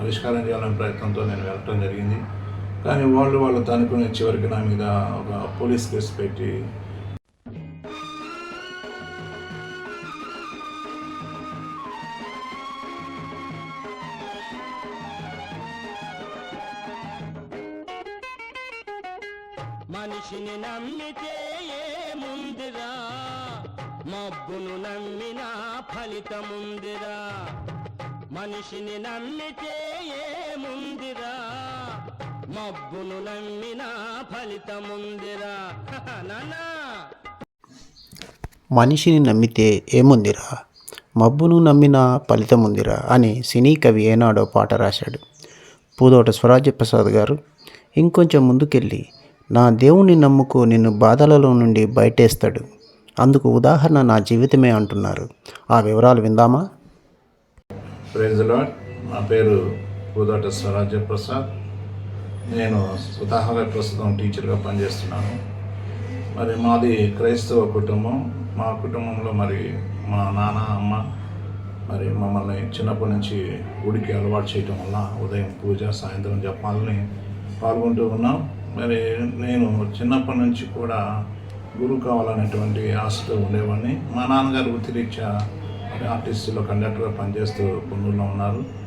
పరిష్కారం చేయాలనే ప్రయత్నంతో నేను వెళ్ళటం జరిగింది. కానీ వాళ్ళు వాళ్ళు తనుకునే చివరికి నా మీద ఒక పోలీస్ కేసు పెట్టి మనిషిని నమ్మితే ముందురా మబ్బును నమ్మిన ఫలితముందిరా? మనిషిని నమ్మితే మబ్బును నమ్మిన ఫలితముందిరా. నాన్నా! మనిషిని నమ్మితే ఏముందిరా? మబ్బును నమ్మిన ఫలితముందిరా అని సినీ కవి ఏనాడో పాట రాశాడు. పూదోట స్వరాజ్య ప్రసాద్ గారు ఇంకొంచెం ముందుకెళ్ళి నా దేవుణ్ణి నమ్ముకు నిన్ను బాధలలో నుండి బయటేస్తాడు. అందుకు ఉదాహరణ నా జీవితమే అంటున్నారు. ఆ వివరాలు విందామా? ప్రైజ్ లాడ్ నా పేరు పూదోట స్వరాజ్య ప్రసాద్. నేను స్వతహాగా ప్రస్తుతం టీచర్గా పనిచేస్తున్నాను. మరి మాది క్రైస్తవ కుటుంబం. మా కుటుంబంలో మరి మా నాన్న అమ్మ మరి మమ్మల్ని చిన్నప్పటి నుంచి గుడికి అలవాటు చేయటం వల్ల ఉదయం పూజ సాయంత్రం జపాలని పాల్గొంటూ ఉన్నాం. మరి నేను చిన్నప్పటి నుంచి కూడా గురువు కావాలనేటువంటి ఆశతో ఉండేవాడిని. మా నాన్నగారు వృత్తిరీత్యా మరి కండక్టర్గా పనిచేస్తూ పొందులో ఉన్నారు.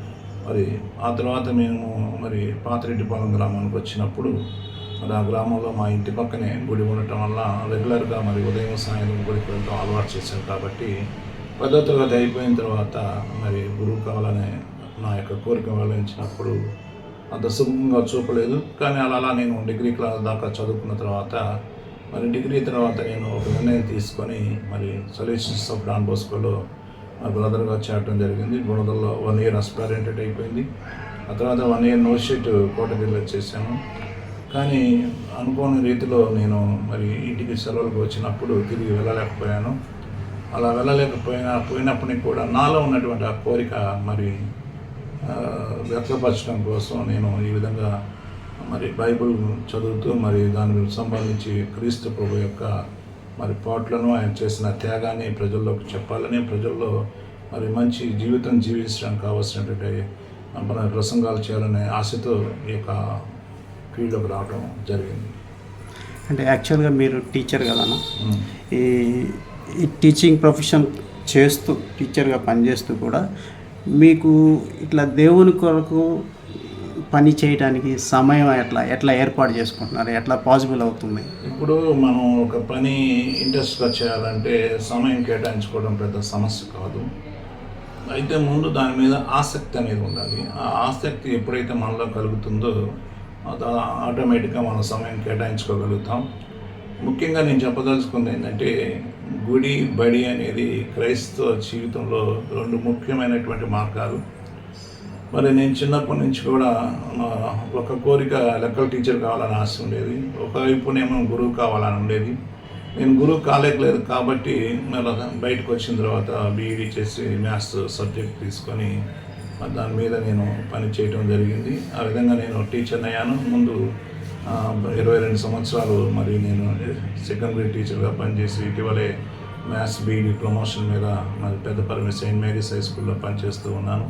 మరి ఆ తర్వాత మేము మరి పాతిరెడ్డిపాలెం గ్రామానికి వచ్చినప్పుడు మరి ఆ గ్రామంలో మా ఇంటి పక్కనే గుడి ఉండటం వల్ల రెగ్యులర్గా మరి ఉదయం సాయంత్రం గుడికి వెళ్ళడం అలవాటు చేశాను కాబట్టి పదో తరగతి అయిపోయిన తర్వాత మరి గురువు కావాలనే నా యొక్క కోరిక వెల్లడించినప్పుడు అంత సుఖంగా చూపలేదు. కానీ అలా అలా నేను డిగ్రీ క్లాస్ దాకా చదువుకున్న తర్వాత మరి డిగ్రీ తర్వాత నేను ఒక నిర్ణయం తీసుకొని మరి సొల్యూషన్స్ ఆఫ్ డాన్ బోస్కోలో మా బ్రదర్గా చేరటం జరిగింది. బుడదల్లో వన్ ఇయర్ అస్పారెంటెడ్ అయిపోయింది. ఆ తర్వాత వన్ ఇయర్ నో షీట్ కోటగిరిలో చేశాను. కానీ అనుకోని రీతిలో నేను మరి ఇంటికి సెలవులకు వచ్చినప్పుడు తిరిగి వెళ్ళలేకపోయాను. అలా వెళ్ళలేకపోయినా పోయినప్పటికీ కూడా నాలో ఉన్నటువంటి ఆ కోరిక మరి వ్యక్తపరచడం కోసం నేను ఈ విధంగా మరి బైబిల్ చదువుతూ మరి దానికి సంబంధించి క్రీస్తు ప్రభు యొక్క మరి పాటలను ఆయన చేసిన త్యాగాన్ని ప్రజల్లోకి చెప్పాలని ప్రజల్లో మరి మంచి జీవితం జీవించడానికి కావాల్సినటువంటి మన ప్రసంగాలు చేయాలనే ఆశతో ఈ యొక్క ఫీల్డ్లోకి రావడం జరిగింది. అంటే యాక్చువల్గా మీరు టీచర్ కదన్నా ఈ ఈ టీచింగ్ ప్రొఫెషన్ చేస్తూ టీచర్గా పనిచేస్తూ కూడా మీకు ఇట్లా దేవుని కొరకు పని చేయడానికి సమయం ఎట్లా ఎట్లా ఏర్పాటు చేసుకుంటున్నారు? ఎట్లా పాసిబుల్ అవుతుంది ఇప్పుడు మనం ఒక పని ఇంట్రెస్ట్గా చేయాలంటే సమయం కేటాయించుకోవడం పెద్ద సమస్య కాదు. అయితే ముందు దాని మీద ఆసక్తి అనేది ఉండాలి. ఆ ఆసక్తి ఎప్పుడైతే మనలో కలుగుతుందో అది ఆటోమేటిక్గా మనం సమయం కేటాయించుకోగలుగుతాం. ముఖ్యంగా నేను చెప్పదలుచుకుంది ఏంటంటే గుడి బడి అనేది క్రైస్తవ జీవితంలో రెండు ముఖ్యమైనటువంటి మార్గాలు. మరి నేను చిన్నప్పటి నుంచి కూడా ఒక కోరిక లెక్కల టీచర్ కావాలని ఆశ ఉండేది. ఒకవైపునేమో గురువు కావాలని ఉండేది. నేను గురువు కాలేకలేదు కాబట్టి మరి బయటకు వచ్చిన తర్వాత బీఈడీ చేసి మ్యాథ్స్ సబ్జెక్ట్ తీసుకొని దాని మీద నేను పని చేయడం జరిగింది. ఆ విధంగా నేను టీచర్ని అయ్యాను. ముందు ఇరవై రెండు సంవత్సరాలు మరి నేను సెకండ్ గ్రేడ్ టీచర్గా పనిచేసి ఇటీవలే మ్యాథ్స్ బీఈడీ ప్రమోషన్ మీద మరి పెద్దపల్లి సెయింట్ మేరీస్ హై స్కూల్లో పనిచేస్తూ ఉన్నాను.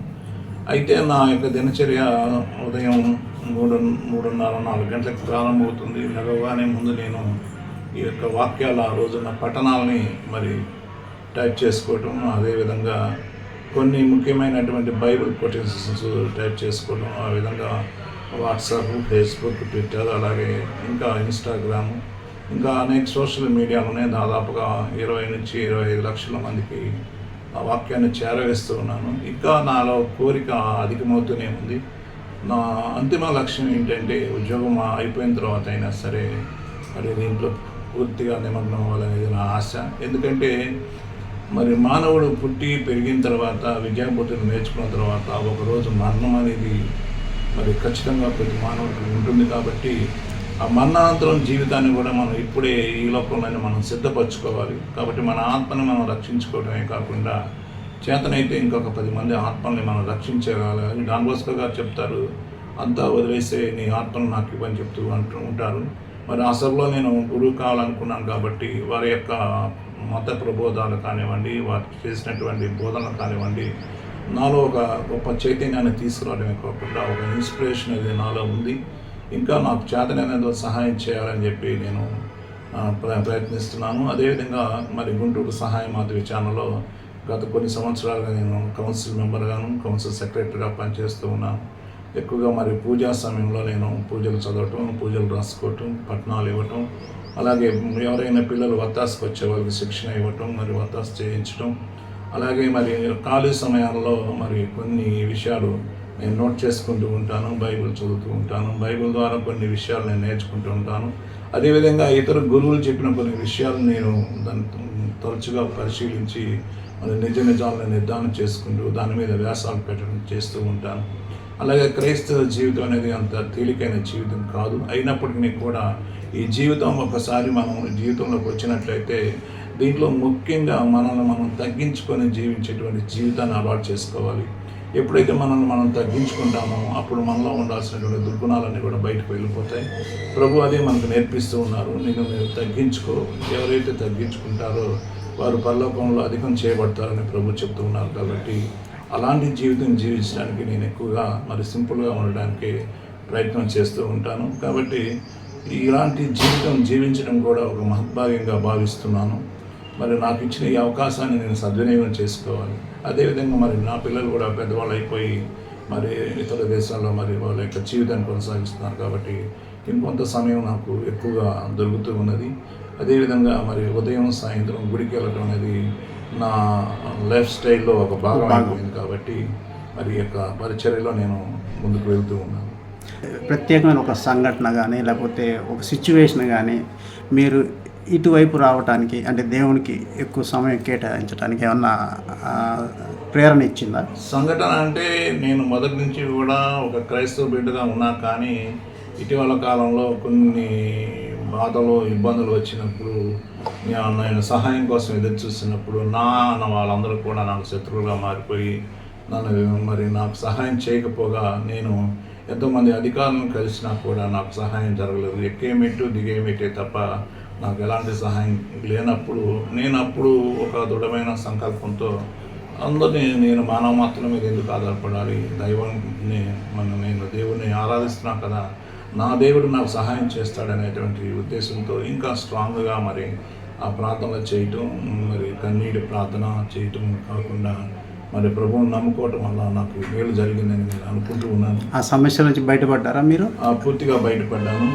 అయితే నా యొక్క దినచర్య ఉదయం మూడు మూడున్నర నాలుగు గంటలకు ప్రారంభమవుతుంది. నడవగానే ముందు నేను ఈ యొక్క వాక్యాల ఆ రోజున పఠనాలని మరి టైప్ చేసుకోవటం అదేవిధంగా కొన్ని ముఖ్యమైనటువంటి బైబిల్ కొటేషన్స్ టైప్ చేసుకోవడం ఆ విధంగా వాట్సాప్ ఫేస్బుక్ ట్విట్టర్ అలాగే ఇంకా ఇన్స్టాగ్రామ్ ఇంకా అనేక సోషల్ మీడియాలోనే దాదాపుగా ఇరవై నుంచి ఇరవై ఐదు లక్షల మందికి ఆ వాక్యాన్ని చేరవేస్తూ ఉన్నాను. ఇంకా నాలో కోరిక అధికమవుతూనే ఉంది. నా అంతిమ లక్ష్యం ఏంటంటే ఉద్యోగం అయిపోయిన తర్వాత అయినా సరే మరి దీంట్లో పూర్తిగా నిమగ్నం అవ్వాలనేది నా ఆశ. ఎందుకంటే మరి మానవుడు పుట్టి పెరిగిన తర్వాత విద్యాబుద్ధులు నేర్చుకున్న తర్వాత ఒకరోజు మరణం అనేది మరి ఖచ్చితంగా ప్రతి మానవుడికి ఉంటుంది కాబట్టి ఆ మరణానంతరం జీవితాన్ని కూడా మనం ఇప్పుడే ఈ లోకంలోనే మనం సిద్ధపరచుకోవాలి. కాబట్టి మన ఆత్మని మనం రక్షించుకోవడమే కాకుండా చేతనైతే ఇంకొక పది మంది ఆత్మల్ని మనం రక్షించగలగాలి డాన్ బోస్కో గారు చెప్తారు. అంతా వదిలేసే నీ ఆత్మను నాకు ఇవ్వని చెప్తూ అంటూ ఉంటారు. మరి ఆ సభలో నేను గురువు కావాలనుకున్నాను కాబట్టి వారి యొక్క మత ప్రబోధాలు కానివ్వండి వారు చేసినటువంటి బోధనలు కానివ్వండి నాలో ఒక గొప్ప చైతన్యాన్ని తీసుకురావడమే కాకుండా ఒక ఇన్స్పిరేషన్ అనేది నాలో ఉంది. ఇంకా నాకు చేతనైనందుకు సహాయం చేయాలని చెప్పి నేను ప్ర ప్రయత్నిస్తున్నాను. అదేవిధంగా మరి గుంటూరు సహాయ మాధవి ఛానల్లో గత కొన్ని సంవత్సరాలుగా నేను కౌన్సిల్ మెంబర్గాను కౌన్సిల్ సెక్రటరీగా పనిచేస్తూ ఉన్నాను. ఎక్కువగా మరి పూజా సమయంలో నేను పూజలు చదవటం పూజలు రాసుకోవటం పట్నాలు ఇవ్వటం అలాగే ఎవరైనా పిల్లలు వత్తాసుకు వచ్చే వాళ్ళకి శిక్షణ ఇవ్వటం మరి వత్తాసు చేయించటం అలాగే మరి ఖాళీ సమయాల్లో మరి కొన్ని విషయాలు నేను నోట్ చేసుకుంటూ ఉంటాను బైబిల్ చదువుతూ ఉంటాను బైబిల్ ద్వారా కొన్ని విషయాలు నేను నేర్చుకుంటూ ఉంటాను. అదేవిధంగా ఇతర గురువులు చెప్పిన కొన్ని విషయాలు నేను దాన్ని తరచుగా పరిశీలించి మన నిజ నిజాలను నిర్ధారణ చేసుకుంటూ దాని మీద వ్యాసాలు పెట్టడం చేస్తూ ఉంటాను. అలాగే క్రైస్తవ జీవితం అనేది అంత తేలికైన జీవితం కాదు. అయినప్పటికీ కూడా ఈ జీవితం ఒకసారి మనం జీవితంలోకి వచ్చినట్లయితే దీంట్లో ముఖ్యంగా మనల్ని మనం తగ్గించుకొని జీవించేటువంటి జీవితాన్ని అలవాటు చేసుకోవాలి. ఎప్పుడైతే మనల్ని మనం తగ్గించుకుంటామో అప్పుడు మనలో ఉండాల్సినటువంటి దుర్గుణాలన్నీ కూడా బయటకు వెళ్ళిపోతాయి. ప్రభు అదే మనకు నేర్పిస్తూ ఉన్నారు. నేను మీరు తగ్గించుకో. ఎవరైతే తగ్గించుకుంటారో వారు పరలోకంలో అధికం చేయబడతారని ప్రభు చెప్తూ ఉన్నారు కాబట్టి అలాంటి జీవితం జీవించడానికి నేను ఎక్కువగా మరి సింపుల్గా ఉండడానికి ప్రయత్నం చేస్తూ ఉంటాను. కాబట్టి ఇలాంటి జీవితం జీవించడం కూడా ఒక మహద్భాగ్యంగా భావిస్తున్నాను. మరి నాకు ఇచ్చిన ఈ అవకాశాన్ని నేను సద్వినియోగం చేసుకోవాలి. అదేవిధంగా మరి నా పిల్లలు కూడా పెద్దవాళ్ళు అయిపోయి మరి ఇతర దేశాల్లో మరి వాళ్ళ యొక్క జీవితాన్ని కొనసాగిస్తున్నారు కాబట్టి ఇంకొంత సమయం నాకు ఎక్కువగా దొరుకుతూ ఉన్నది. అదేవిధంగా మరి ఉదయం సాయంత్రం గుడికి వెళ్ళడం అనేది నా లైఫ్ స్టైల్లో ఒక భాగం అయిపోయింది కాబట్టి మరి యొక్క పరిచర్యలో నేను ముందుకు వెళ్తూ ఉన్నాను. ప్రత్యేకమైన ఒక సంఘటన కానీ లేకపోతే ఒక సిచ్యువేషన్ కానీ మీరు ఇటువైపు రావడానికి అంటే దేవునికి ఎక్కువ సమయం కేటాయించడానికి ఏమన్నా ప్రేరణ ఇచ్చిందా? సంఘటన అంటే నేను మొదటి నుంచి కూడా ఒక క్రైస్తవ బిడ్డగా ఉన్నా కానీ ఇటీవల కాలంలో కొన్ని బాధలు ఇబ్బందులు వచ్చినప్పుడు నేను సహాయం కోసం ఎదురు చూస్తున్నప్పుడు నా అన్న వాళ్ళందరూ కూడా నాకు శత్రువులుగా మారిపోయి నన్ను మరి నాకు సహాయం చేయకపోగా నేను ఎంతోమంది అధికారులను కలిసినా కూడా నాకు సహాయం జరగలేదు. ఎక్కే దిగేమిటే తప్ప నాకు ఎలాంటి సహాయం లేనప్పుడు నేను అప్పుడు ఒక దృఢమైన సంకల్పంతో అందరినీ నేను మానవ మాత్రం మీద ఎందుకు ఆధారపడాలి? దైవాన్ని మన నేను దేవుడిని ఆరాధిస్తున్నా కదా నా దేవుడు నాకు సహాయం చేస్తాడనేటువంటి ఉద్దేశంతో ఇంకా స్ట్రాంగ్గా మరి ఆ ప్రార్థనలు చేయటం మరి కన్నీటి ప్రార్థన చేయటం కాకుండా మరి ప్రభువుని నమ్ముకోవటం వల్ల నాకు మేలు జరిగిందని నేను అనుకుంటూ ఉన్నాను. ఆ సమస్య నుంచి బయటపడ్డారా మీరు? ఆ, పూర్తిగా బయటపడ్డాను.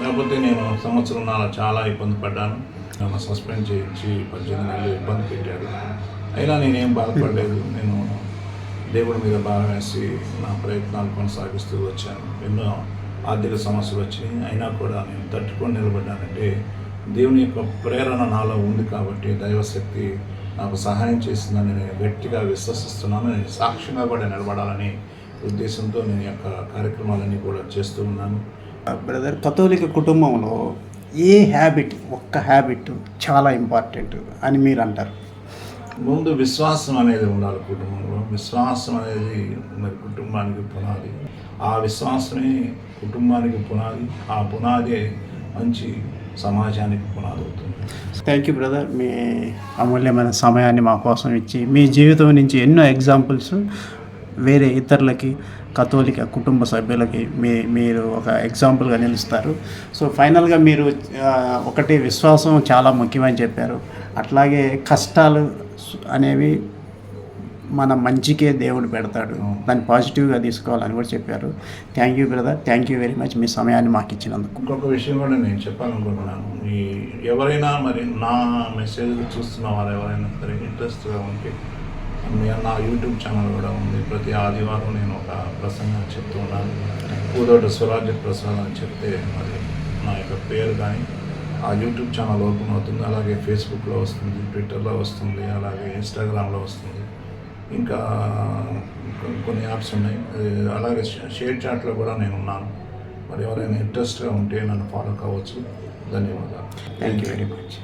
లేకపోతే నేను సంవత్సరం నాలో చాలా ఇబ్బంది పడ్డాను. నన్ను సస్పెండ్ చేయించి పద్దెనిమిది నెలలు ఇబ్బంది పెట్టారు. అయినా నేనేం బాధపడలేదు. నేను దేవుడి మీద భారం వేసి నా ప్రయత్నాలు కొనసాగిస్తూ వచ్చాను. ఎన్నో ఆర్థిక సమస్యలు వచ్చినాయి. అయినా కూడా నేను తట్టుకొని నిలబడ్డానంటే దేవుని యొక్క ప్రేరణ నాలో ఉంది కాబట్టి దైవశక్తి నాకు సహాయం చేసిందని నేను గట్టిగా విశ్వసిస్తున్నాను. నేను సాక్షిగా కూడా నిలబడాలని ఉద్దేశంతో నేను యొక్క కార్యక్రమాలన్నీ కూడా చేస్తూ ఉన్నాను. బ్రదర్ కథోలిక కుటుంబంలో ఏ హ్యాబిట్ ఒక్క హ్యాబిట్ చాలా ఇంపార్టెంట్ అని మీరు అంటారు? ముందు విశ్వాసం అనేది ఉండాలి కుటుంబంలో. విశ్వాసం అనేది మరి కుటుంబానికి పునాది. ఆ విశ్వాసమే కుటుంబానికి పునాది. ఆ పునాదే మంచి సమాజానికి పునాది అవుతుంది. థ్యాంక్ యూ బ్రదర్ మీ అమూల్యమైన సమయాన్ని మా కోసం ఇచ్చి మీ జీవితం నుంచి ఎన్నో ఎగ్జాంపుల్స్ వేరే ఇతరులకి కథోలిక కుటుంబ సభ్యులకి మీ మీరు ఒక ఎగ్జాంపుల్గా నిలుస్తారు. సో ఫైనల్గా మీరు ఒకటి విశ్వాసం చాలా ముఖ్యమని చెప్పారు. అట్లాగే కష్టాలు అనేవి మన మంచికే దేవుడు పెడతాడు. దాన్ని పాజిటివ్గా తీసుకోవాలని కూడా చెప్పారు. Thank you brother thank you very much మీ సమయాన్ని మాకు ఇచ్చినందుకు. ఇంకొక విషయం కూడా నేను చెప్పాలనుకుంటున్నాను. ఈ ఎవరైనా మరి నా మెసేజ్ చూస్తున్న వారు ఎవరైనా సరే ఇంట్రెస్ట్గా ఉంటే నా యూట్యూబ్ ఛానల్ కూడా ఉంది. ప్రతి ఆదివారం నేను ఒక ప్రసంగం చెప్తూ ఉన్నాను పూదోట స్వరాజ్య ప్రసాద్ అని చెప్తే మరి నా యొక్క పేరు కానీ ఆ యూట్యూబ్ ఛానల్ ఓపెన్ అవుతుంది. అలాగే ఫేస్బుక్లో వస్తుంది ట్విట్టర్లో వస్తుంది అలాగే ఇన్స్టాగ్రామ్లో వస్తుంది. ఇంకా కొన్ని యాప్స్ ఉన్నాయి. అది అలాగే షేర్ చాట్లో కూడా నేను ఉన్నాను. మరి ఎవరైనా ఇంట్రెస్ట్గా ఉంటే నన్ను ఫాలో కావచ్చు. ధన్యవాదాలు. Thank you very much.